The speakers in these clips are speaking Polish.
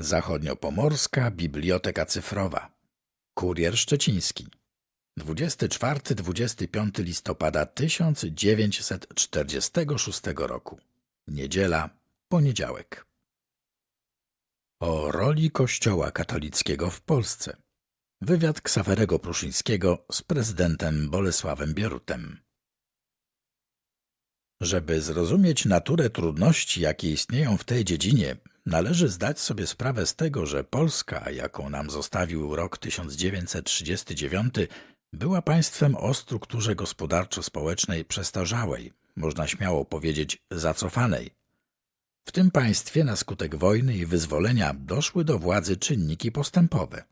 Zachodniopomorska Biblioteka Cyfrowa. Kurier Szczeciński. 24-25 listopada 1946 roku. Niedziela, poniedziałek. O roli Kościoła katolickiego w Polsce. Wywiad Ksawerego Pruszyńskiego z prezydentem Bolesławem Bierutem. Żeby zrozumieć naturę trudności, jakie istnieją w tej dziedzinie, należy zdać sobie sprawę z tego, że Polska, jaką nam zostawił rok 1939, była państwem o strukturze gospodarczo-społecznej przestarzałej, można śmiało powiedzieć zacofaanej. W tym państwie na skutek wojny i wyzwolenia doszły do władzy czynniki postępowe.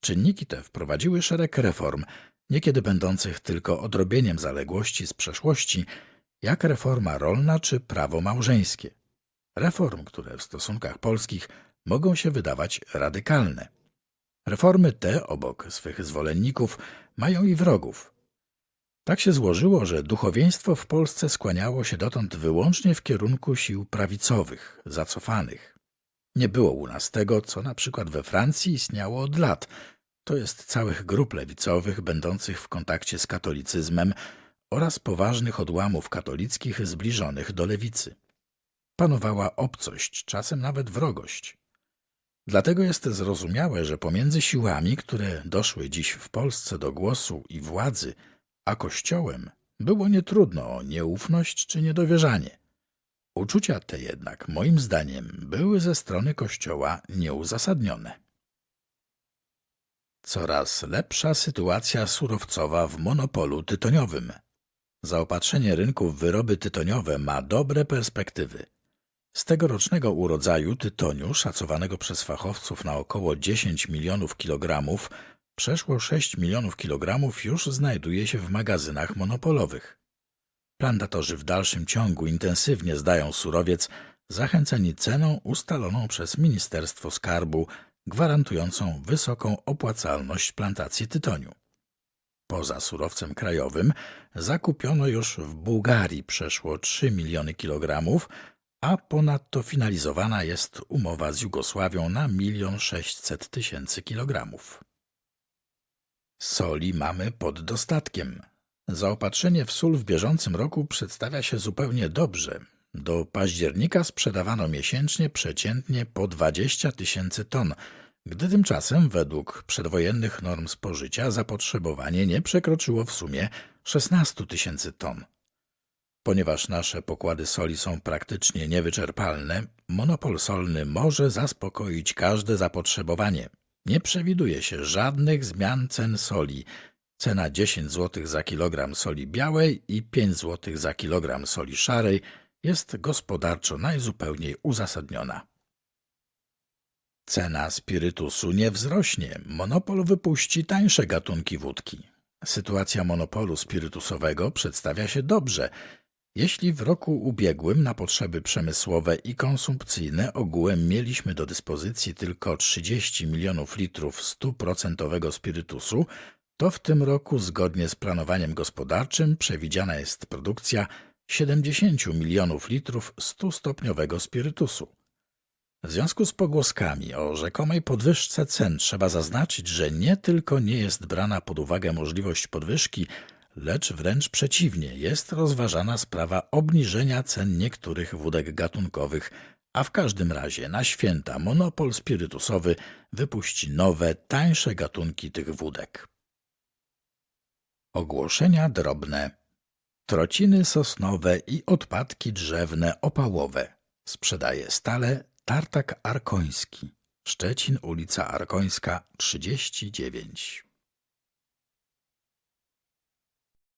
Czynniki te wprowadziły szereg reform, niekiedy będących tylko odrobieniem zaległości z przeszłości, jak reforma rolna czy prawo małżeńskie. Reform, które w stosunkach polskich mogą się wydawać radykalne. Reformy te, obok swych zwolenników, mają i wrogów. Tak się złożyło, że duchowieństwo w Polsce skłaniało się dotąd wyłącznie w kierunku sił prawicowych, zacofanych. Nie było u nas tego, co na przykład we Francji istniało od lat, to jest całych grup lewicowych będących w kontakcie z katolicyzmem oraz poważnych odłamów katolickich zbliżonych do lewicy. Panowała obcość, czasem nawet wrogość. Dlatego jest zrozumiałe, że pomiędzy siłami, które doszły dziś w Polsce do głosu i władzy, a Kościołem, było nietrudno o nieufność czy niedowierzanie. Uczucia te jednak, moim zdaniem, były ze strony Kościoła nieuzasadnione. Coraz lepsza sytuacja surowcowa w monopolu tytoniowym. Zaopatrzenie rynku w wyroby tytoniowe ma dobre perspektywy. Z tegorocznego urodzaju tytoniu, szacowanego przez fachowców na około 10 milionów kilogramów, przeszło 6 milionów kilogramów już znajduje się w magazynach monopolowych. Plantatorzy w dalszym ciągu intensywnie zdają surowiec, zachęceni ceną ustaloną przez Ministerstwo Skarbu, gwarantującą wysoką opłacalność plantacji tytoniu. Poza surowcem krajowym zakupiono już w Bułgarii przeszło 3 miliony kilogramów, a ponadto finalizowana jest umowa z Jugosławią na 1 600 tysięcy kilogramów. Soli mamy pod dostatkiem. Zaopatrzenie w sól w bieżącym roku przedstawia się zupełnie dobrze. Do października sprzedawano miesięcznie przeciętnie po 20 tysięcy ton, gdy tymczasem według przedwojennych norm spożycia zapotrzebowanie nie przekroczyło w sumie 16 tysięcy ton. Ponieważ nasze pokłady soli są praktycznie niewyczerpalne, monopol solny może zaspokoić każde zapotrzebowanie. Nie przewiduje się żadnych zmian cen soli. Cena 10 zł za kilogram soli białej i 5 zł za kilogram soli szarej jest gospodarczo najzupełniej uzasadniona. Cena spirytusu nie wzrośnie. Monopol wypuści tańsze gatunki wódki. Sytuacja monopolu spirytusowego przedstawia się dobrze. Jeśli w roku ubiegłym na potrzeby przemysłowe i konsumpcyjne ogółem mieliśmy do dyspozycji tylko 30 milionów litrów stuprocentowego spirytusu, to w tym roku zgodnie z planowaniem gospodarczym przewidziana jest produkcja 70 milionów litrów stustopniowego spirytusu. W związku z pogłoskami o rzekomej podwyżce cen trzeba zaznaczyć, że nie tylko nie jest brana pod uwagę możliwość podwyżki, lecz wręcz przeciwnie, jest rozważana sprawa obniżenia cen niektórych wódek gatunkowych, a w każdym razie na święta monopol spirytusowy wypuści nowe, tańsze gatunki tych wódek. Ogłoszenia drobne. Trociny sosnowe i odpadki drzewne opałowe. Sprzedaje stale Tartak Arkoński. Szczecin, ulica Arkońska 39.